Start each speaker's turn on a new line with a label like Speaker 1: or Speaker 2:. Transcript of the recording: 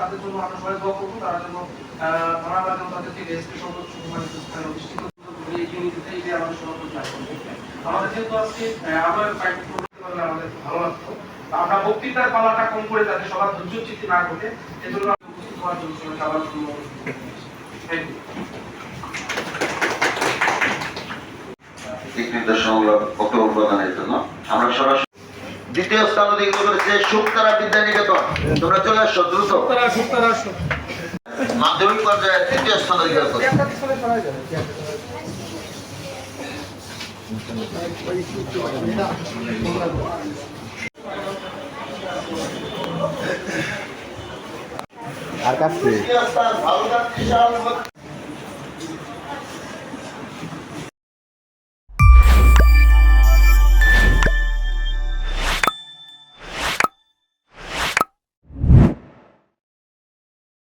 Speaker 1: তাদের জন্য আমরা সবাই দোয়া করব, তারা যেন তারা যেন তাদেরকে রেস্টে সম্পর্ক সম্মানিত স্থানে অধিষ্ঠিত এই এই আমাদের আজকে আমাদের ভালো লাগতো। আমরা বক্তৃতার পালাটা কম করে যাতে সবার ধৈর্য চিত্তি না ঘটে, এজন্য জন্য সবাইকে থ্যাংক ইউ
Speaker 2: আমরা সরাসরি দ্বিতীয় স্থান অধিকার করেছে শুক্তারা বিদ্যা নিকেতন তোমরা চলে আসছো দ্রুত। মাধ্যমিক পর্যায়ে তৃতীয় স্থান অধিকার করে
Speaker 3: আর কাছে